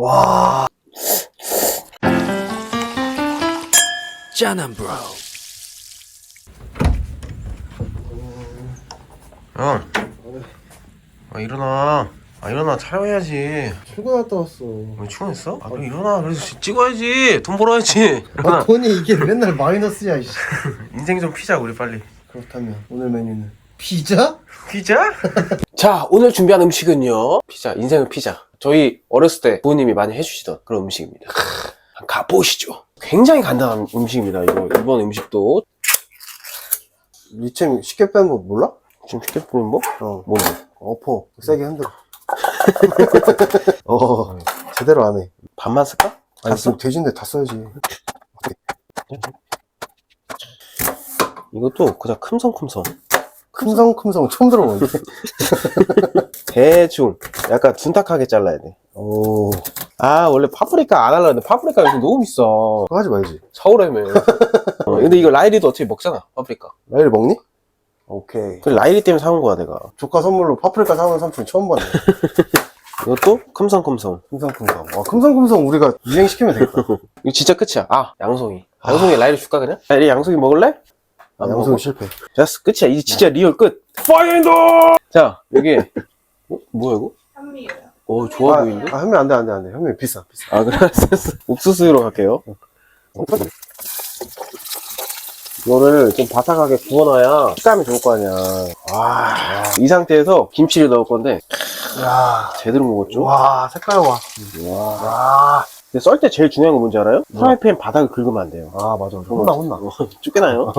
와. 짠한 브로 형. 아 일어나. 아 일어나 촬영해야지. 출근했다 왔어. 왜 출근했어? 아 그래 일어나. 그래서 찍어야지. 돈 벌어야지. 아, 일어나. 돈이 이게 맨날 마이너스야, 이씨. 인생 좀 피자 우리 빨리. 그렇다면 오늘 메뉴는 피자? 피자? 자 오늘 준비한 음식은요 피자 인생은 피자 저희 어렸을 때 부모님이 많이 해주시던 그런 음식입니다 가보시죠 굉장히 간단한 음식입니다 이거 이번 음식도 리챔 쉽게 빼는 거 몰라? 지금 쉽게 보면 뭐? 어. 뭔데? 어퍼. 세게 흔들어. 어, 제대로 안 해. 반만 쓸까? 아니, 지금 돼지인데 다 써야지. 이것도 그냥 큼성큼성 큼성큼성 처음 들어보는데. 대충 약간 둔탁하게 잘라야 오, 돼아 원래 파프리카 안 하려고 했는데 파프리카 요즘 너무 비싸 그거 하지 말지. 서울에면 어, 근데 이거 라일이도 어차피 먹잖아 파프리카 라일 먹니? 오케이. 그 라일이 때문에 사온 거야 내가 조카 선물로 파프리카 사오는 삼촌 처음 봤네. 이것도 큼성큼성 큼성큼성. 와, 큼성큼성 우리가 유행시키면 되겠다. 이거 진짜 끝이야. 아, 양송이. 양송이 라이를 줄까, 그냥? 야, 이 양송이 먹을래? 아, 안 양손 먹어. 실패. 됐어, 끝이야. 이제 진짜 리얼 끝. 파인더! 자, 여기. 어? 뭐야, 이거? 현미예요. 어, 좋아 아, 보이는데? 아, 하면 안 돼, 안 돼, 안 돼. 형님 비싸, 비싸. 아, 그래, 알았어. 옥수수로 갈게요. 이거를 좀 바삭하게 구워놔야 식감이 좋을 거 아니야. 와, 이 상태에서 김치를 넣을 건데, 야 제대로 먹었죠? 와, 색깔 와. 와. 와. 근데 썰 때 제일 중요한 건 뭔지 알아요? 프라이팬 바닥을 긁으면 안 돼요. 아, 맞아. 혼나, 혼나. 쫓겨나요?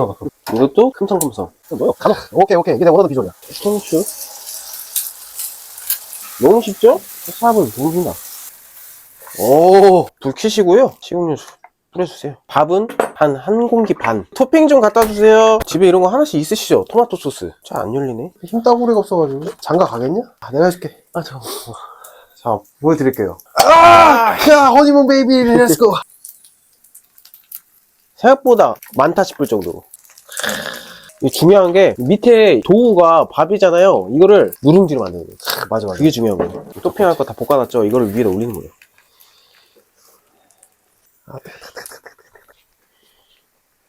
이것도 큼성큼성. 뭐야, 가만. 오케이, 오케이. 이게 내가 원하는 비주얼이야. 청추. 너무 쉽죠? 삽을 누릅니다. 오, 불 켜시고요. 식용유 뿌려주세요. 밥은 한 한 공기 반. 토핑 좀 갖다 주세요. 집에 이런 거 하나씩 있으시죠? 토마토 소스. 잘 안 열리네. 힘따구리가 없어가지고. 장가 가겠냐? 아, 내가 해줄게. 아, 잠깐만. 자, 보여드릴게요. 아! 야, 허니문 베이비, 렛츠고. 생각보다 많다 싶을 정도로. 중요한 게 밑에 도우가 밥이잖아요. 이거를 누룽지로 만드는 거예요. 맞아, 맞아. 그게 중요한 거예요. 토핑할 거 다 볶아놨죠? 이거를 위에 올리는 거예요.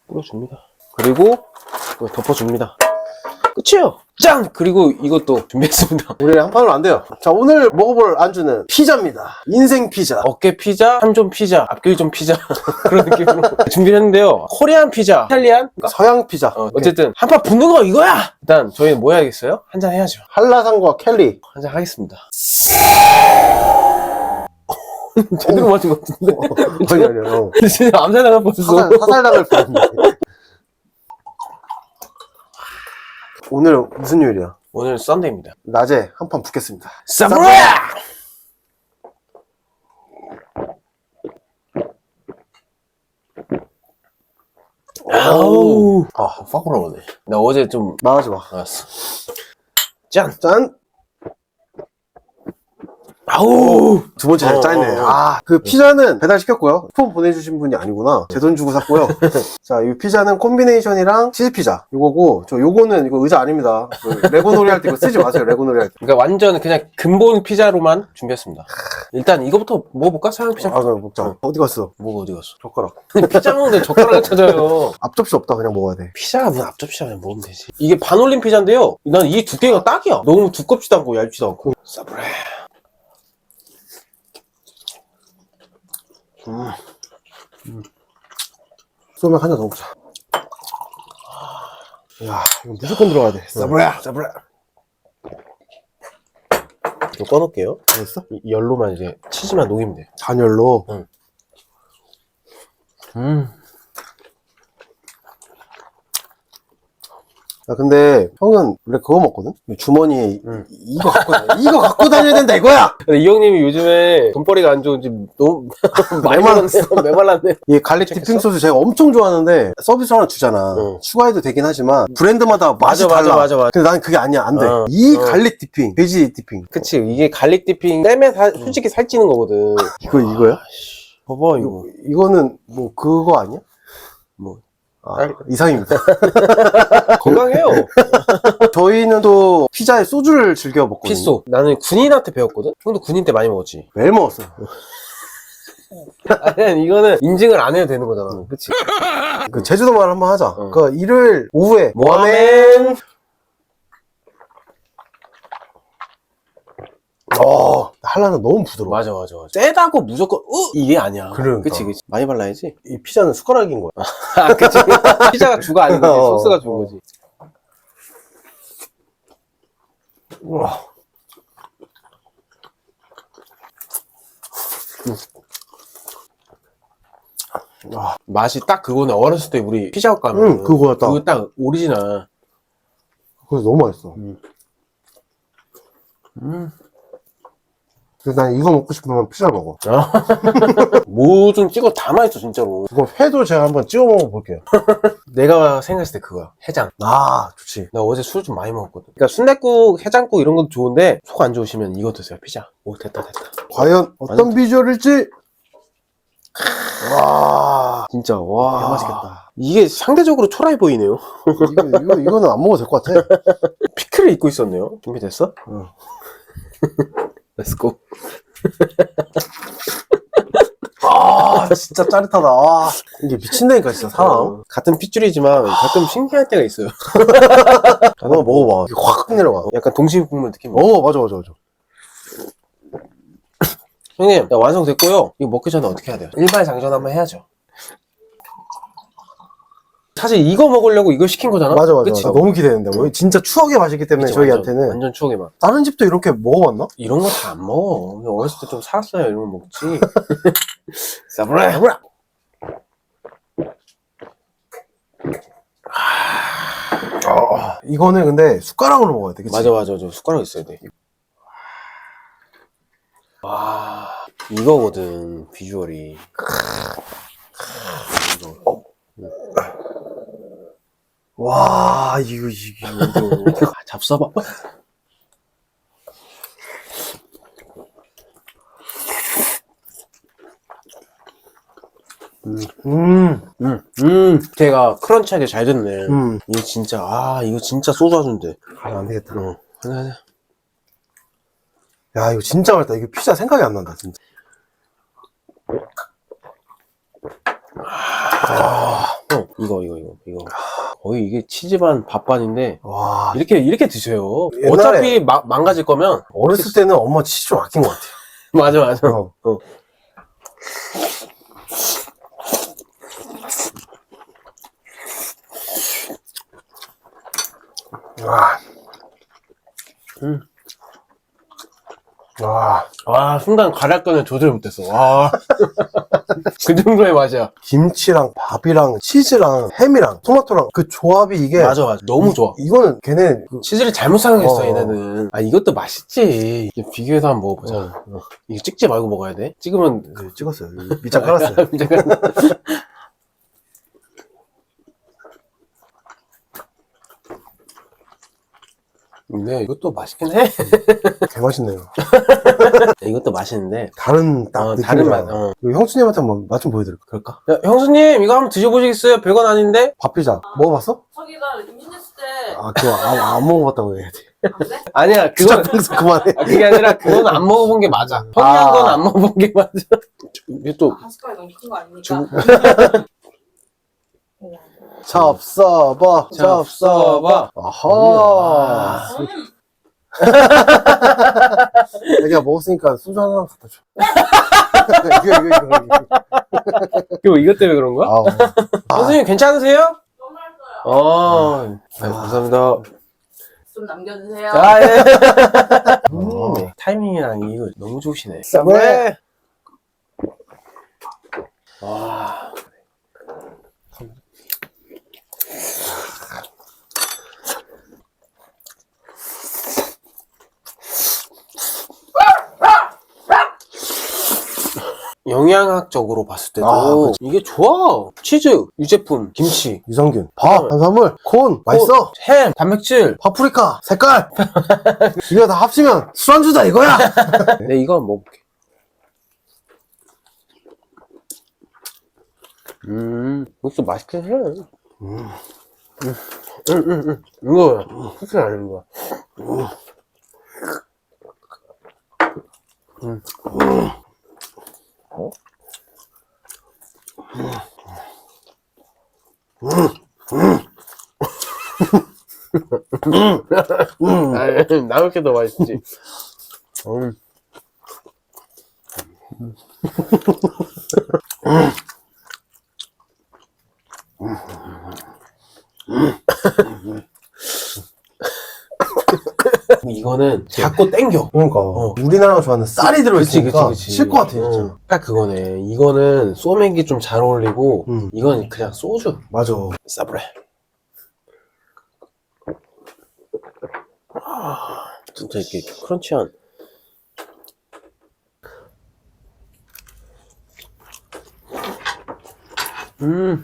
뿌려줍니다. 그리고 덮어줍니다. 끝이에요. 짠! 그리고 이것도 준비했습니다. 우리 한 판으로 안 돼요. 자, 오늘 먹어볼 안주는 피자입니다. 인생 피자. 어깨 피자, 삼존 피자, 앞길 좀 피자 그런 느낌으로 준비를 했는데요. 코리안 피자, 이탈리안? 서양 피자. 어, 어쨌든 한 판 붙는 거 이거야! 일단 저희는 뭐 해야겠어요? 한잔 해야죠. 한라산과 켈리. 한잔 하겠습니다. 제대로 맞은 것 같은데? 아니, 아니, 아니. 어. 진짜 암살 당할 뻔했어. 사살, 사살당할 뻔했네. 오늘 무슨 요일이야? 오늘 썬데이입니다. 낮에 한 판 붙겠습니다. 사브라! 아우. 아, 팍 올라오네. 나 어제 좀 나가지 마. 나왔어. 짠! 짠! 아우! 두 번째 잘 어, 짜있네. 어, 어. 아, 그 피자는 배달시켰고요. 쿠폰 보내주신 분이 아니구나. 제 돈 주고 샀고요. 자, 이 피자는 콤비네이션이랑 치즈 피자. 요거고, 저 요거는 이거 의자 아닙니다. 그 레고 놀이 할 때 이거 쓰지 마세요. 레고 놀이 할 때. 그러니까 완전 그냥 근본 피자로만 준비했습니다. 일단 이거부터 먹어볼까? 서양 피자. 아, 그럼 먹자. 어디 갔어? 뭐가 어디 갔어? 젓가락. 근데 피자 먹는데 젓가락을 찾아요. 앞접시 없다. 그냥 먹어야 돼. 피자가 무슨 앞접시야 그냥 먹으면 되지. 이게 반올림 피자인데요. 난 이 두께가 딱이야. 너무 두껍지도 않고 얇지도 않고. 사브레. 소맥 한잔 더 먹자. 야, 이거 무조건 들어가야 돼. 사브라, 사브라. 이거 꺼놓을게요. 됐어? 이 열로만 이제 치즈만 녹이면 돼. 단열로. 음. 야, 근데 형은 원래 그거 먹거든? 주머니에 응. 이- 이거 갖고 다녀. 이거 갖고 다녀야 된다 이거야! 근데 이 형님이 요즘에 돈벌이가 안 좋은지 너무 많이 메말랐어. 말랐네요. 메말랐네. 이 갈릭 디핑 소스 제가 엄청 좋아하는데 서비스 하나 주잖아. 응. 추가해도 되긴 하지만 브랜드마다 맛이 맞아, 맞아, 달라. 맞아, 맞아. 근데 난 그게 아니야. 안 돼. 어, 이 어. 갈릭 디핑, 돼지 디핑. 그치. 이게 갈릭 디핑 때문에 사- 솔직히 살찌는 거거든. 이거 이거야? 봐봐, 이거, 이거는 뭐 그거 아니야? 뭐. 아, 갈릭- 이상입니다. 건강해요. 저희는 또 피자에 소주를 즐겨 먹거든요. 피소. 나는 군인한테 배웠거든? 형도 군인 때 많이 먹었지. 매일 먹었어요. 아니, 이거는 인증을 안 해도 되는 거잖아. 그치? 그 제주도 말 한번 하자. 응. 그 일요일 오후에 모하멘. 어, 한라는 너무 부드러워. 맞아, 맞아, 맞아. 세다고 무조건, 으! 이게 아니야. 그러니까. 그치, 그치. 많이 발라야지. 이 피자는 숟가락인 거야. 아, 그치. 피자가 주가 아닌 거지. 어. 소스가 준 거지. 우와. 와, 맛이 딱 그거네. 어렸을 때 우리 피자헛 가면. 응, 그거였다. 그거 딱 오리지널. 그래서 너무 맛있어. 음. 그래서 난 이거 먹고 싶으면 피자 먹어. 뭐좀 찍어 다 맛있어, 진짜로. 이거 회도 제가 한번 찍어 먹어볼게요. 내가 생각했을 때 그거야. 해장. 아, 좋지. 나 어제 술 좀 많이 먹었거든. 그러니까 순댓국, 해장국 이런 것도 좋은데 속 안 좋으시면 이거 드세요. 피자. 오 됐다 됐다. 과연 어떤 비주얼일지? 와, 진짜 와개 맛있겠다. 이게 상대적으로 초라해 보이네요. 이거, 이거, 이거는 안 먹어도 될 것 같아. 피클을 입고 있었네요. 준비됐어? 응. 렛츠고. 아, 진짜 짜릿하다. 아, 이게 미친다니까, 진짜, 사람. 어, 같은 핏줄이지만 가끔 신기할 때가 있어요. 한번 먹어봐. 이게 확 내려가. 약간 동심 국물 느낌. 어, 맞아, 맞아, 맞아. 형님, 야, 완성됐고요. 이거 먹기 전에 어떻게 해야 돼요? 일발 장전 한번 해야죠. 사실 이거 먹으려고 이거 시킨 거잖아? 맞아, 맞아. 그치? 나 너무 기대되는데. 뭐, 진짜 추억의 맛이기 때문에 그치, 저희한테는. 완전, 완전 추억의 맛. 다른 집도 이렇게 먹어봤나? 이런 거다안 먹어. 그냥 어렸을 때 좀 살았어야 이런 거 먹지. 사브레! 아, 이거는 근데 숟가락으로 먹어야 돼, 그치? 맞아, 맞아. 저 숟가락 있어야 돼. 와, 이거거든, 비주얼이. 이거. 와, 이거, 이게. 이거. 아, 잡숴봐. 음, 음, 음. 걔가 크런치하게 잘 됐네. 음. 이거 진짜, 아, 이거 진짜 소주 하준데. 아, 안 되겠다. 어, 하나, 하나. 야, 이거 진짜 맛있다. 이거 피자 생각이 안 난다, 진짜. 어, 이거, 이거, 이거, 이거. 거의 이게 치즈반 밥반인데, 와, 이렇게, 이렇게 드세요. 옛날에- 어차피 마- 망가질 거면. 어렸을 때는 엄마 치즈 좀 아낀 것 같아. 맞아, 맞아. 어. 어. 와. 음. 와, 와, 순간 가락근을 조절 못했어. 와. 그 정도의 맛이야. 김치랑 밥이랑 치즈랑 햄이랑 토마토랑 그 조합이 이게. 맞아, 맞아. 너무 좋아. 이거는 걔네 그 치즈를 잘못 사용했어, 어. 얘네는. 아, 이것도 맛있지. 이게 비교해서 한번 먹어보자. 어. 어. 이거 찍지 말고 먹어야 돼. 찍으면. 그 찍었어요. 밑장 깔았어요. 잠깐. 근데 이것도 맛있긴 해. 개 맛있네요. 이것도 맛있는데. 다른 딱 어, 느낌이 다른. 맛. 어. 형수님한테 한번 맛 좀 보여드릴까? 그럴까? 야, 형수님, 이거 한번 드셔보시겠어요? 별건 아닌데? 밥 피자 먹어봤어? 자기가 임신했을 때 아 그거 안, 안 먹어봤다고 해야 돼. 안 돼? 아니야, 그건. 평소 그만해. 아, 그게 아니라 그건 안 먹어본 게 맞아. 평양 아. 건안 먹어본 게 맞아. 이게 또 한 숟가락 너무 큰 거 아닙니까? 중- 잡숴봐. 잡숴봐. 아하. 음, 자기가 먹었으니까 소주 하나 갖다 줘. 이거 이거 이거. 이거. 이것 때문에 그런 거야? 아우. 선생님 괜찮으세요? 너무 맛있어요. 어, 네, 감사합니다. 좀 남겨주세요. 아, 예. 음. 네, 타이밍이랑 이거 너무 좋으시네. 네. 와. 영양학적으로 봤을 때도 아. 이게 좋아. 치즈, 유제품, 김치, 유산균. 밥, 탄수화물, 콘, 맛있어. 햄, 단백질. 파프리카, 색깔. 이거 다 합치면 술안주다 이거야. 네, 이거 한번 먹어볼게. 음, 이것도 맛있긴 해. 음. 음. 음, 음, 음. 이거 그렇게 아닌 거야. 음. 어? 아, 나 이렇게 더 맛있지. 음. 이거는 자꾸 땡겨. 그러니까 어. 우리나라가 좋아하는 쌀이 들어있으니까 그치, 그치. 쉴것 같아 진짜 어, 딱 그거네. 이거는 소맥이 좀 잘 어울리고, 음. 이건 그냥 소주. 맞아 싸브레. 아, 진짜 이렇게 크런치한. 음.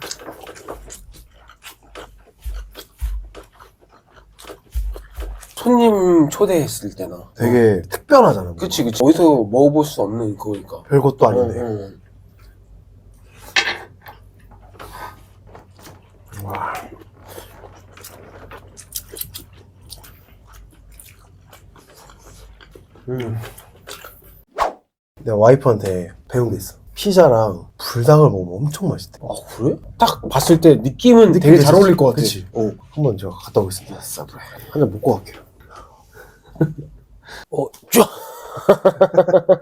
손님 초대했을 때나. 되게 특별하잖아 그치, 그치. 어디서 먹어볼 수 없는 그거니까. 별것도 아닌데 어, 어. 음. 내가 와이프한테 배운 게 있어 피자랑 불닭을 먹으면 엄청 맛있대 아 그래? 딱 봤을 때 느낌은 되게 잘 어울릴 것 같아. 그치 어, 한번 제가 갔다 오겠습니다 한잔 먹고 갈게요 어, 쫙.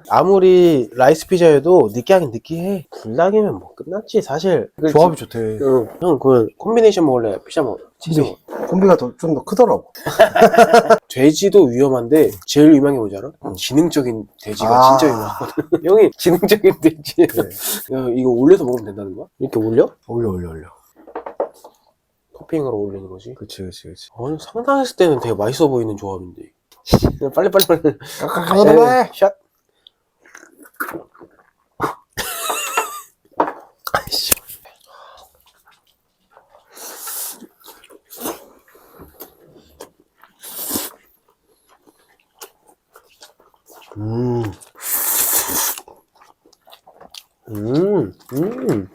아무리 라이스 피자여도 느끼하긴 느끼해. 불닭이면 뭐 끝났지 사실. 조합이 좋대 응. 형, 그 콤비네이션 먹을래? 피자 먹? 치즈 먹? 콤비가 좀 더 크더라고 돼지도 위험한데 제일 위험한 게 뭔지 알아? 지능적인 돼지가 아. 진짜 위험하거든. 형이 지능적인 돼지. 네. 야, 이거 올려서 먹으면 된다는 거야? 이렇게 올려? 올려 올려 올려 토핑으로 올리는 거지. 그치 그치 그치 어, 상상했을 때는 되게 맛있어 보이는 조합인데. 빨리 빨리 빨리. 깎아깎아 샷. 음 음, 음.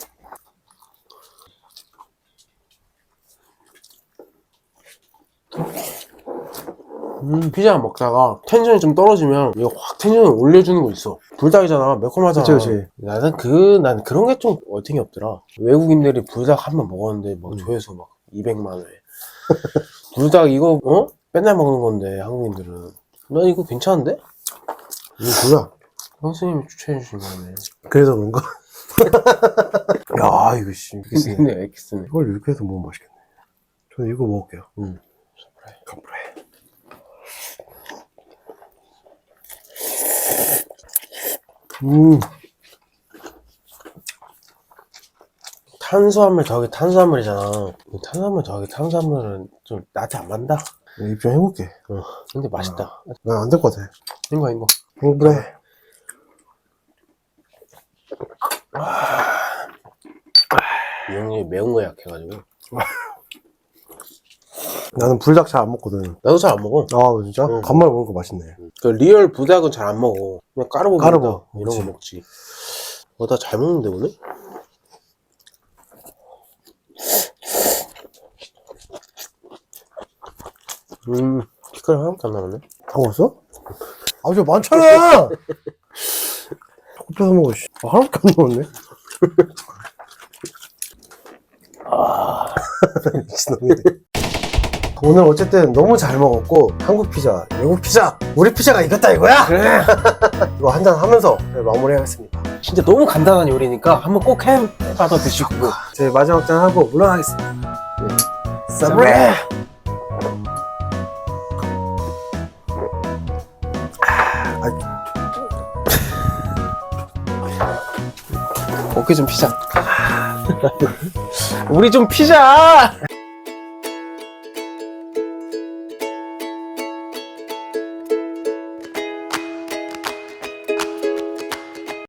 음, 피자 먹다가 텐션이 좀 떨어지면 이거 확 텐션을 올려주는 거 있어. 불닭이잖아. 매콤하잖아. 그치, 그치. 나는 그, 난 그런 게 좀 어ting이 없더라. 외국인들이 불닭 한 번 먹었는데 음. 막 조회수 막 200만 회. 불닭 이거, 어? 맨날 먹는 건데, 한국인들은. 난 이거 괜찮은데? 이거 뭐야 형수님이 추천해주신 거네. 그래서 그런가? 야 이거 씨. 근데 엑스네. 이걸 이렇게 해서 먹으면 맛있겠네 저는 이거 먹을게요 음. 컴프레 음 탄수화물 더하기 탄수화물이잖아. 이 탄수화물 더하기 탄수화물은 좀 나한테 안 맞다. 입증해볼게 어, 근데 맛있다. 난안 될 것 같아 이거 이거. 컴프레 이 형이 매운 거 약해가지고. 나는 불닭 잘 안 먹거든 나도 잘 안 먹어. 아 진짜? 응. 간만에 먹으니까 맛있네 그 리얼 부닭은 잘 안 먹어. 그냥 까르보 까르보, 이런 그치. 거 먹지. 어, 나잘 먹는데 오늘? 음, 피클 하나도 안 남았네. 다 먹었어? 아, 저 많잖아! 뺏어 먹어, 씨. 아, 하나밖에 안 먹었네. 아, 미친놈이네. 오늘 어쨌든 너무 잘 먹었고, 한국 피자, 외국 피자, 우리 피자가 이겼다 이거야? 그래. 이거 한잔 하면서 마무리하겠습니다. 진짜 너무 간단한 요리니까 한번 꼭 해봐서 드시고. 제 마지막 잔 하고 물러나겠습니다. 사브레! 어깨 좀 피자. 우리 좀 피자!